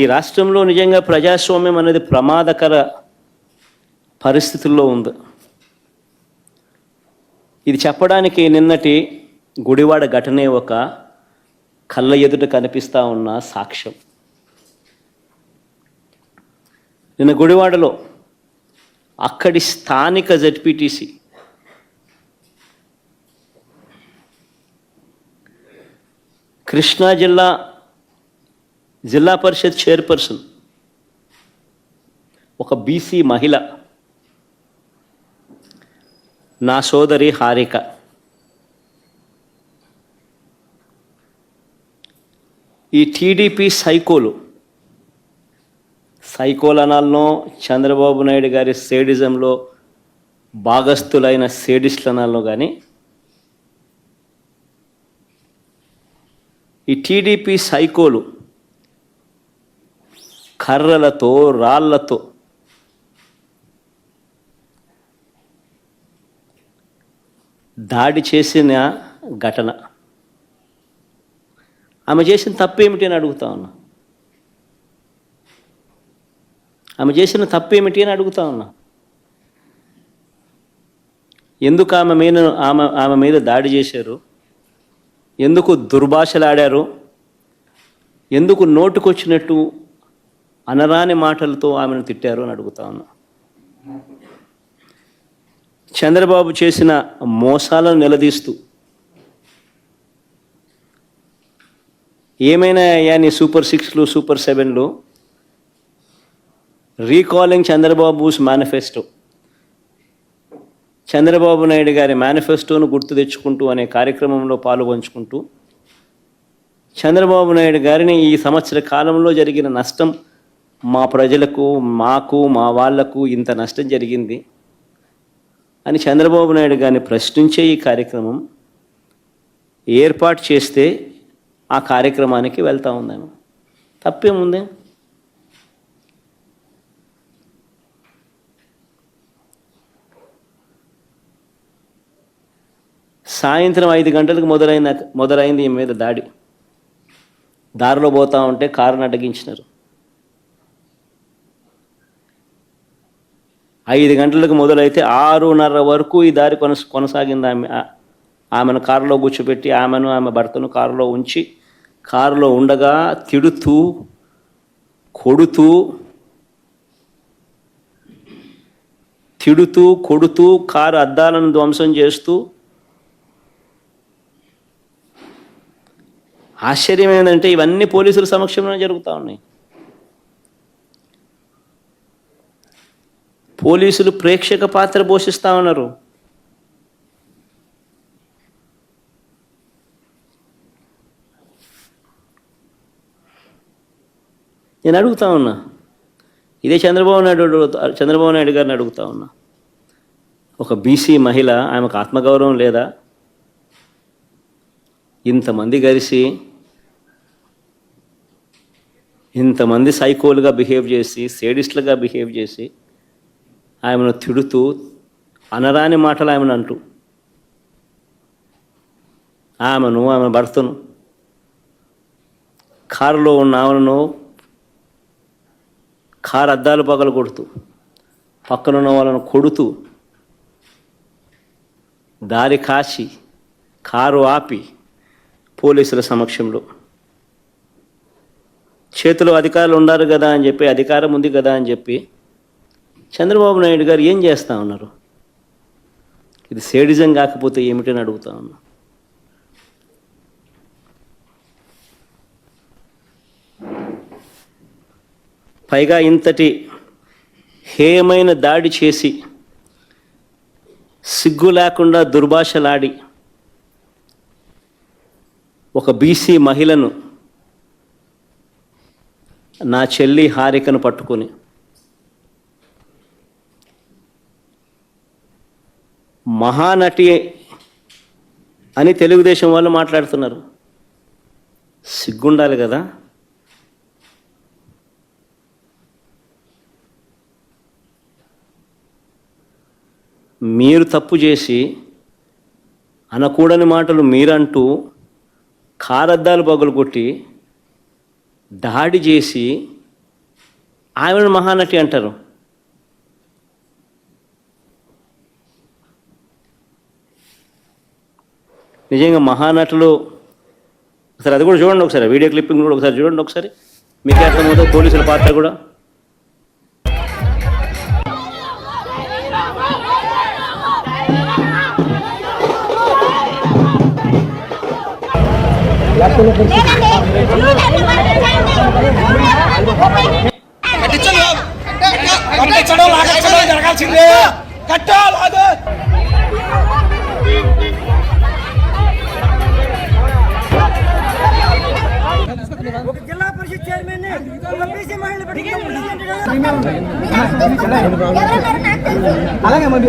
ఈ రాష్ట్రంలో నిజంగా ప్రజాస్వామ్యం అనేది ప్రమాదకర పరిస్థితుల్లో ఉంది. ఇది చెప్పడానికి నిన్నటి గుడివాడ ఘటనే ఒక కళ్ళ ఎదుట కనిపిస్తా ఉన్న సాక్ష్యం. నిన్న గుడివాడలో అక్కడి స్థానిక జడ్పీటీసీ కృష్ణా జిల్లా జిల్లా పరిషత్ చైర్పర్సన్ ఒక బీసీ మహిళ నా సోదరి హారిక. ఈ టీడీపీ సైకోలు సైకోలనాలను చంద్రబాబు నాయుడు గారి సేడిజంలో భాగస్థులైన సేడిస్టులు కానీ ఈ టీడీపీ సైకోలు కర్రలతో రాళ్ళతో దాడి చేసిన ఘటన. ఆమె చేసిన తప్పేమిటి అని అడుగుతా ఉన్నా. ఆమె చేసిన తప్పేమిటి అని అడుగుతా ఉన్నా. ఎందుకు ఆమె మీద ఆమె ఆమె మీద దాడి చేశారు? ఎందుకు దుర్భాషలాడారు? ఎందుకు నోటుకొచ్చినట్టు అనరాని మాటలతో ఆమెను తిట్టారు అని అడుగుతా ఉన్నా. చంద్రబాబు చేసిన మోసాలను నిలదీస్తూ ఏమైనా అయ్యా సూపర్ సిక్స్లు super సెవెన్లు? Recalling Chandrababu's manifesto. Chandrababu Naidu గారి మేనిఫెస్టోను గుర్తు తెచ్చుకుంటూ అనే కార్యక్రమంలో పాల్గొంచుకుంటూ చంద్రబాబు నాయుడు గారిని ఈ సంవత్సర కాలంలో జరిగిన నష్టం మా ప్రజలకు మాకు మా వాళ్ళకు ఇంత నష్టం జరిగింది అని చంద్రబాబు నాయుడు గారిని ప్రశ్నించే ఈ కార్యక్రమం ఏర్పాటు చేస్తే ఆ కార్యక్రమానికి వెళ్తూ ఉందాము. తప్పేముంది? సాయంత్రం ఐదు గంటలకు మొదలైన మొదలైంది ఈ మీద దాడి. దారిలో పోతా ఉంటే కారును అడ్డగించినారు. ఐదు గంటలకు మొదలైతే ఆరున్నర వరకు ఈ దారి కొనస కొనసాగింది ఆమె. ఆమెను కారులో కూర్చోబెట్టి ఆమెను ఆమె భర్తను కారులో ఉంచి కారులో ఉండగా తిడుతూ కొడుతూ తిడుతూ కొడుతూ కారు అద్దాలను ధ్వంసం చేస్తూ ఆశ్చర్యం ఏంటంటే ఇవన్నీ పోలీసుల సమక్షంలో జరుగుతూ ఉన్నాయి. పోలీసులు ప్రేక్షక పాత్ర పోషిస్తా ఉన్నారు. నేను అడుగుతా ఉన్నా. ఇదే చంద్రబాబు నాయుడు చంద్రబాబు నాయుడు గారిని అడుగుతా ఉన్నా. ఒక బీసీ మహిళ ఆమెకు ఆత్మగౌరవం లేదా? ఇంతమంది కలిసి ఇంతమంది సైకోలుగా బిహేవ్ చేసి సేడిస్ట్లుగా బిహేవ్ చేసి ఆమెను తిడుతూ అనరాని మాటలు ఆమెను అంటూ. ఆమెను ఆమె భర్తను కారులో ఉన్న ఆమెను కారు అద్దాలు పగలు కొడుతూ పక్కనున్న వాళ్ళను కొడుతూ దారి కాచి కారు ఆపి పోలీసుల సమక్షంలో. చేతిలో అధికారులు ఉన్నారు కదా అని చెప్పి అధికారం ఉంది కదా అని చెప్పి చంద్రబాబు నాయుడు గారు ఏం చేస్తా ఉన్నారు? ఇది సేడిజం కాకపోతే ఏమిటని అడుగుతా ఉన్నా. పైగా ఇంతటి హేయమైన దాడి చేసి సిగ్గు లేకుండా దుర్భాషలాడి ఒక బీసీ మహిళను నా చెల్లి హారికను పట్టుకొని మహానటి అని తెలుగుదేశం వాళ్ళు మాట్లాడుతున్నారు. సిగ్గుండాలి కదా? మీరు తప్పు చేసి అనకూడని మాటలు మీరంటూ కారద్దాలు పగులు కొట్టి దాడి చేసి ఆమెను మహానటి అంటారు. నిజంగా మహానటులు ఒకసారి అది కూడా చూడండి ఒకసారి వీడియో క్లిప్పింగ్ కూడా ఒకసారి చూడండి ఒకసారి. మీకు అర్థమవుతుంది పోలీసుల పాత్ర కూడా. కట్టించడం లాగించడం జరగాల్సిందే. కట్టాలి ఒక జిల్లా పరిషత్ చైర్మన్ ఒక బీసీ మహిళ అలాగే మరి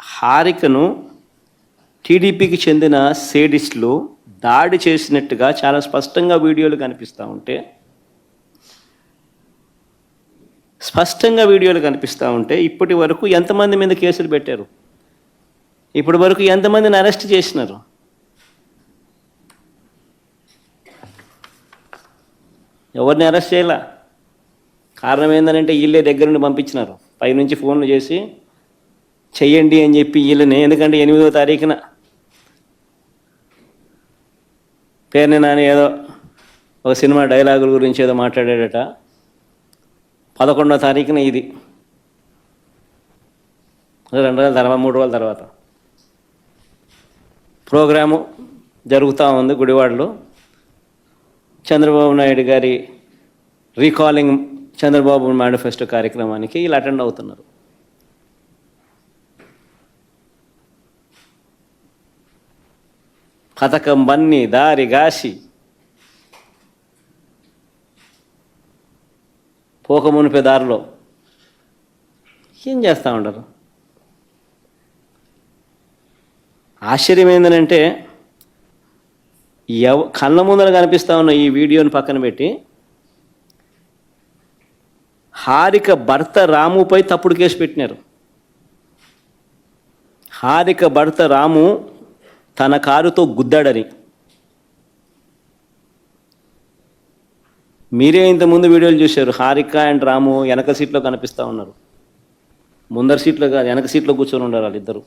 హారికను టీడీపీకి చెందిన సేడిస్టులు దాడి చేసినట్టుగా చాలా స్పష్టంగా వీడియోలు కనిపిస్తూ ఉంటే స్పష్టంగా వీడియోలు కనిపిస్తూ ఉంటే ఇప్పటి వరకు ఎంతమంది మీద కేసులు పెట్టారు? ఇప్పటి వరకు ఎంతమందిని అరెస్ట్ చేసినారు? ఎవరిని అరెస్ట్ చేయాల? కారణం ఏంటంటే వీళ్ళే దగ్గర నుండి పంపించినారు. పైనుంచి ఫోన్లు చేసి చెయ్యండి అని చెప్పి వీళ్ళని ఎందుకంటే ఎనిమిదో తారీఖున. పేరుని నాని ఏదో ఒక సినిమా డైలాగుల గురించి ఏదో మాట్లాడాడట. పదకొండో తారీఖున ఇది. రెండు రోజుల తర్వాత మూడు రోజుల తర్వాత. ప్రోగ్రాము జరుగుతూ ఉంది గుడివాడలో. చంద్రబాబు నాయుడు గారి రీకాలింగ్ చంద్రబాబు మేనిఫెస్టో కార్యక్రమానికి వీళ్ళు అటెండ్ అవుతున్నారు. పథకం బన్ని దారి గాసి పోక మునిపే దారిలో ఏం చేస్తూ ఉండరు ఆశ్చర్యం ఏంటంటే ఎవ కళ్ళ ముందర కనిపిస్తా ఉన్న ఈ వీడియోని పక్కన పెట్టి హారిక భర్త రాముపై తప్పుడు కేసు పెట్టినారు. హారిక భర్త రాము తన కారుతో గుద్దాడని. మీరే ఇంతకుముందు వీడియోలు చూశారు. హారిక అండ్ రాము వెనక సీట్లో కనిపిస్తూ ఉన్నారు. ముందర సీట్లో కాదు వెనక సీట్లో కూర్చొని ఉన్నారు వాళ్ళిద్దరు.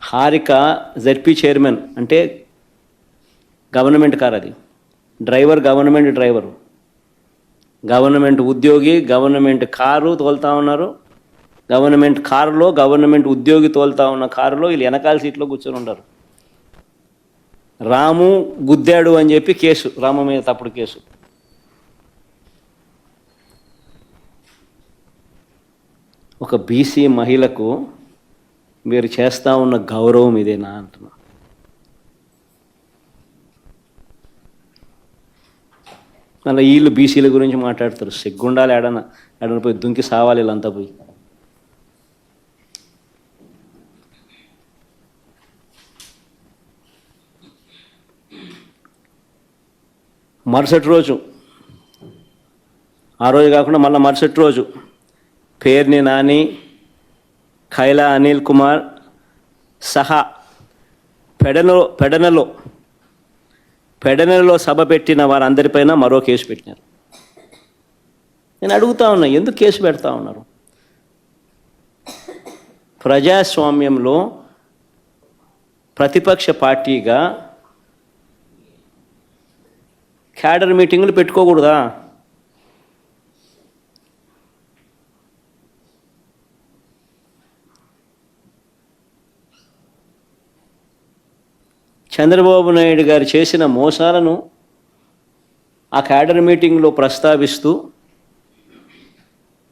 హారిక జెడ్పీ చైర్మన్ అంటే గవర్నమెంట్ కార్ అది. Driver government driver. గవర్నమెంట్ ఉద్యోగి గవర్నమెంట్ కారు తోలుతా ఉన్నారు. గవర్నమెంట్ కారులో గవర్నమెంట్ ఉద్యోగి తోలుతా ఉన్న కారులో వీళ్ళు వెనకాల సీట్లో కూర్చొని ఉండరు. రాము గుద్దాడు అని చెప్పి కేసు రాము మీద తప్పుడు కేసు. ఒక బీసీ మహిళకు మీరు చేస్తూ ఉన్న గౌరవం ఇదేనా అంటున్నా. మళ్ళీ వీళ్ళు బీసీల గురించి మాట్లాడతారు. సిగ్గుండాలి ఏడన ఏడన పోయి దుంకి సావాలి వీళ్ళంతా పోయి. మరుసటి రోజు. ఆ రోజు కాకుండా మళ్ళీ మరుసటి రోజు. పేర్ని నాని ఖైలా అనిల్ కుమార్ సహా పెడనలో పెడనలో పెడనలో సభ పెట్టిన వారందరిపైన మరో కేసు పెట్టినారు. నేను అడుగుతా ఉన్నా ఎందుకు కేసు పెడతా ఉన్నారు? ప్రజాస్వామ్యంలో ప్రతిపక్ష పార్టీగా క్యాడర్ మీటింగులు పెట్టుకోకూడదా? చంద్రబాబు నాయుడు గారు చేసిన మోసాలను ఆ క్యాడర్ మీటింగ్లో ప్రస్తావిస్తూ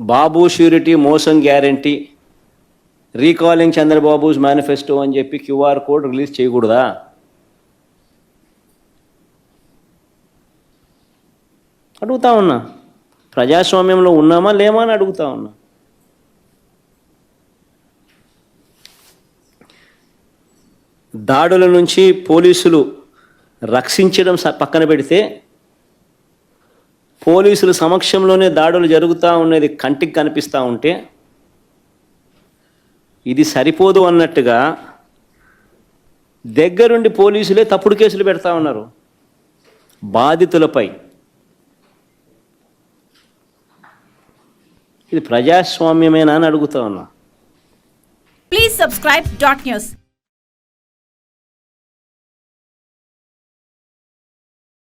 బాబు ష్యూరిటీ మోసం గ్యారంటీ రీకాలింగ్ చంద్రబాబుస్ మేనిఫెస్టో అని చెప్పి క్యూఆర్ కోడ్ రిలీజ్ చేయకూడదా? అడుగుతా ఉన్నా. ప్రజాస్వామ్యంలో ఉన్నామా లేమా అని అడుగుతా ఉన్నా. దాడుల నుంచి పోలీసులు రక్షించడం స- పక్కన పెడితే పోలీసుల సమక్షంలోనే దాడులు జరుగుతూ ఉన్నది కంటికి కనిపిస్తూ ఉంటే ఇది సరిపోదు అన్నట్టుగా దగ్గరుండి పోలీసులే తప్పుడు కేసులు పెడతా ఉన్నారు. బాధితులపై ఇది ప్రజాస్వామ్యమేనా అని అడుగుతా ఉన్నా. Please subscribe dot news